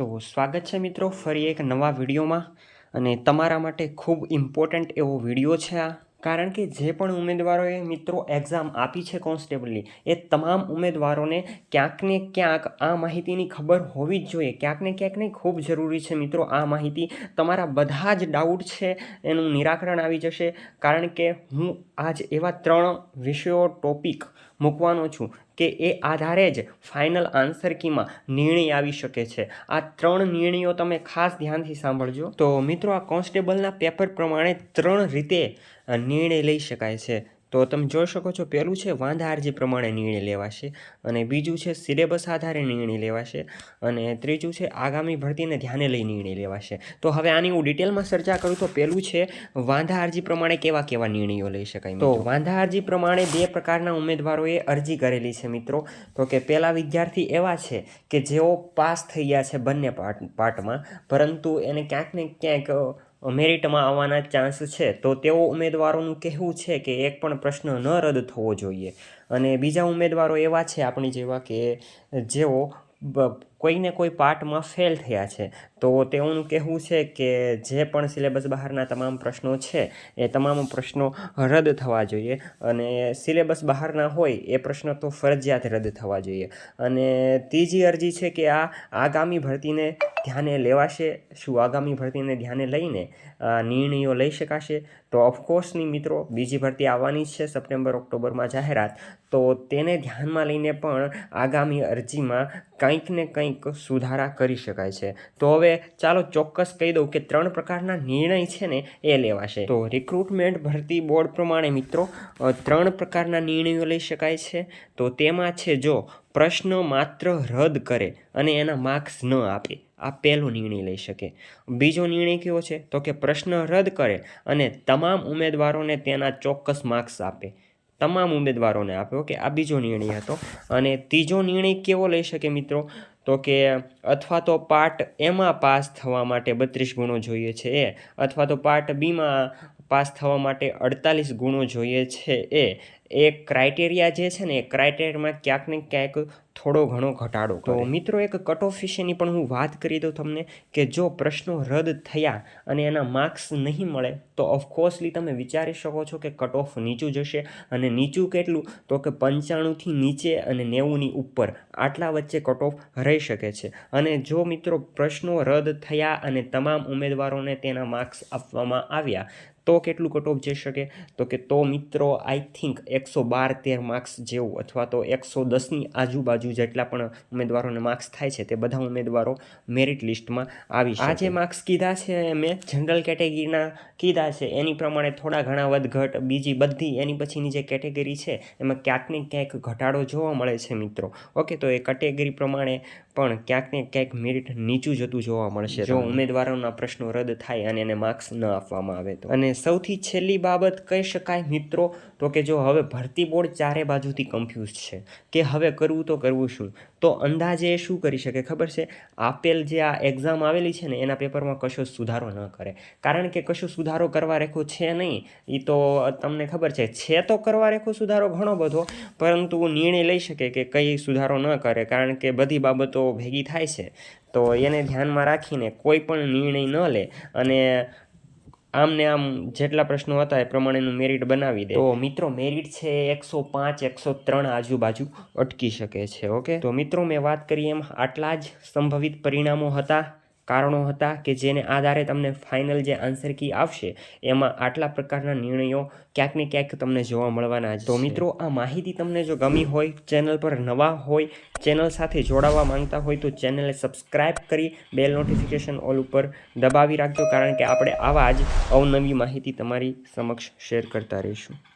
તો સ્વાગત છે મિત્રો ફરી એક નવા વિડીયોમાં. અને તમારા માટે ખૂબ ઇમ્પોર્ટન્ટ એવો વીડિયો છે આ. કારણ કે જે પણ ઉમેદવારોએ મિત્રો એક્ઝામ આપી છે કોન્સ્ટેબલની એ તમામ ઉમેદવારોને ક્યાંક ને ક્યાંક આ માહિતીની ખબર હોવી જ જોઈએ. ક્યાંક ને ક્યાંક નહીં, ખૂબ જરૂરી છે મિત્રો આ માહિતી. તમારા બધા જ ડાઉટ છે એનું નિરાકરણ આવી જશે. કારણ કે હું આજ એવા ત્રણ વિષયો ટોપિક મૂકવાનો છું. કે એ આધારે જ ફાઇનલ આન્સર કીમાં નિર્ણય આવી શકે છે. આ ત્રણ નિર્ણયો તમે ખાસ ધ્યાનથી સાંભળજો. તો મિત્રો, આ કોન્સ્ટેબલના પેપર પ્રમાણે ત્રણ રીતે નિર્ણય લઈ શકાય છે. તો તમે જોઈ શકો છો પહેલું છે વાંધા અરજી પ્રમાણે નિર્ણય લેવાશે અને બીજું છે સિલેબસ આધારે નિર્ણય લેવાશે અને ત્રીજું છે આગામી ભરતીને ધ્યાને લઈ નિર્ણય લેવાશે. તો હવે આની હું ડિટેલમાં ચર્ચા કરું તો પહેલું છે વાંધા અરજી પ્રમાણે કેવા કેવા નિર્ણયો લઈ શકાય તો વાંધા અરજી પ્રમાણે બે પ્રકારના ઉમેદવારોએ અરજી કરેલી છે મિત્રો. તો કે પહેલા વિદ્યાર્થી એવા છે કે જેઓ પાસ થઈ ગયા છે બંને પાર્ટ પાર્ટમાં પરંતુ એને ક્યાંક ને ક્યાંક મેરિટમાં આવવાના ચાન્સ છે, તો તેઓ ઉમેદવારોનું કહેવું છે કે એક પણ પ્રશ્ન ન રદ થવો જોઈએ. અને બીજા ઉમેદવારો એવા છે આપણી જેવા કે જેઓ કોઈને કોઈ પાર્ટમાં ફેલ થયા છે. તો તેઓનું કહેવું છે કે જે પણ સિલેબસ બહારના તમામ પ્રશ્નો છે, એ તમામ પ્રશ્નો રદ થવા જોઈએ. અને સિલેબસ બહારના હોય, એ પ્રશ્નો તો ફરજિયાત રદ થવા જોઈએ. અને ત્રીજી અરજી છે કે આ આગામી ભરતીને ધ્યાને લેવાશે, શું આગામી ભરતીને ધ્યાને લઈને નિર્ણયો લઈ શકાશે? તો ઓફકોર્સની મિત્રો, બીજી ભરતી આવવાની છે સપ્ટેમ્બર, ઓક્ટોબરમાં જાહેરાત. તો તેને ધ્યાનમાં લઈને પણ આગામી અરજીમાં કંઈક ને કંઈક સુધારા કરી શકાય છે. તો હવે ચાલો ચોક્કસ કહી દઉં કે ત્રણ પ્રકારના નિર્ણય છે ને એ લેવાશે. તો રિક્રુટમેન્ટ ભરતી બોર્ડ પ્રમાણે મિત્રો ત્રણ પ્રકારના નિર્ણયો લઈ શકાય છે. તો તેમાં છે જો પ્રશ્ન માત્ર રદ કરે અને એના માર્ક્સ ન આપે આ પહેલો નિર્ણય લઈ શકે. બીજો નિર્ણય કેવો છે? તો કે પ્રશ્ન રદ કરે અને તમામ ઉમેદવારોને તેના ચોક્કસ માર્ક્સ આપે. તમામ ઉમેદવારોને આપે, ઓકે? આ બીજો નિર્ણય હતો. અને ત્રીજો નિર્ણય કેવો લઈ શકે મિત્રો? તો કે અથવા તો પાર્ટ એમાં પાસ થવા માટે બત્રીસ ગુણો જોઈએ છે એ. અથવા તો પાર્ટ બીમાં પાસ થવા માટે અડતાલીસ ગુણો જોઈએ છે એ. એ ક્રાઇટેરિયા જે છે ને, એ ક્રાઇટેરિયામાં ક્યાંક ને ક્યાંક થોડો ઘણો ઘટાડો તો મિત્રો એક કટ ઓફ વિશેની પણ હું વાત કરી દઉં તમને કે જો પ્રશ્નો રદ થયા અને એના માર્ક્સ નહીં મળે તો ઓફકોર્સલી તમે વિચારી શકો છો કે કટ ઓફ નીચું જશે અને નીચું કેટલું? તો કે પંચાણુંથી નીચે અને નેવુંની ઉપર. આટલા વચ્ચે કટ ઓફ રહી શકે છે. અને જો મિત્રો પ્રશ્નો રદ થયા અને તમામ ઉમેદવારોને તેના માર્ક્સ આપવામાં આવ્યા તો કેટલું કટ ઓફ જઈ શકે? તો કે તો મિત્રો આઈ થિંક એકસો બાર તેર માર્ક્સ જેવું અથવા તો એકસો દસની આજુબાજુ જેટલા પણ ઉમેદવારોને માર્ક્સ થાય છે તે બધા ઉમેદવારો મેરિટ લિસ્ટમાં આવી આ જે માર્ક્સ કીધા છે મેં જનરલ કેટેગરીના કીધા છે. એની પ્રમાણે થોડા ઘણા વધઘટ બીજી બધી એની પછીની જે કેટેગરી છે એમાં ક્યાંક ને ક્યાંક ઘટાડો જોવા મળે છે મિત્રો. ઓકે તો એ કેટેગરી પ્રમાણે પણ ક્યાંક ને ક્યાંક મેરિટ નીચું જતું જોવા મળશે જો ઉમેદવારોના પ્રશ્નો રદ થાય અને એને માર્ક્સ ન આપવામાં આવે તો. અને સૌથી છેલ્લી બાબત કહી શકાય મિત્રો તો કે જો હવે ભરતી બોર્ડ ચારે બાજુથી કન્ફ્યુઝ છે કે હવે કરવું તો કરવું શું? તો અંદાજે એ શું કરી શકે ખબર છે? આપેલ જે આ એક્ઝામ આવેલી છે ને એના પેપરમાં કશો સુધારો ન કરે. કારણ કે કશો સુધારો કરવા રેખો છે નહીં. એ તો તમને ખબર છે છે તો કરવા રેખો સુધારો ઘણો બધો પરંતુ નિર્ણય લઈ શકે કે કઈ સુધારો ન કરે. કારણ કે બધી બાબતો ભેગી થાય છે. તો એને ધ્યાનમાં રાખીને કોઈ પણ નિર્ણય ન લે અને આમને આમ જેટલા પ્રશ્નો હતા એ પ્રમાણેનું મેરિટ બનાવી દે. તો મિત્રો મેરિટ છે એકસો પાંચ, એકસો ત્રણ આજુબાજુ અટકી શકે છે, ઓકે? તો મિત્રો, મેં વાત કરી એમ આટલા જ સંભવિત પરિણામો હતા. કારણો હતા કે જેને આધારે તમને ફાઇનલ જે આન્સર કી આવશે એમાં આટલા પ્રકારના નિર્ણયો ક્યાંક ને ક્યાંક તમને જોવા મળવાના તો મિત્રો આ માહિતી તમને જો ગમી હોય ચેનલ પર નવા હોય ચેનલ સાથે જોડાવા માંગતા હોય તો ચેનલને સબસ્ક્રાઇબ કરી બેલ નોટિફિકેશન ઓલ ઉપર દબાવી રાખજો કારણ કે આપણે આવા જ અવનવી માહિતી તમારી સમક્ષ શેર કરતા રહીશું.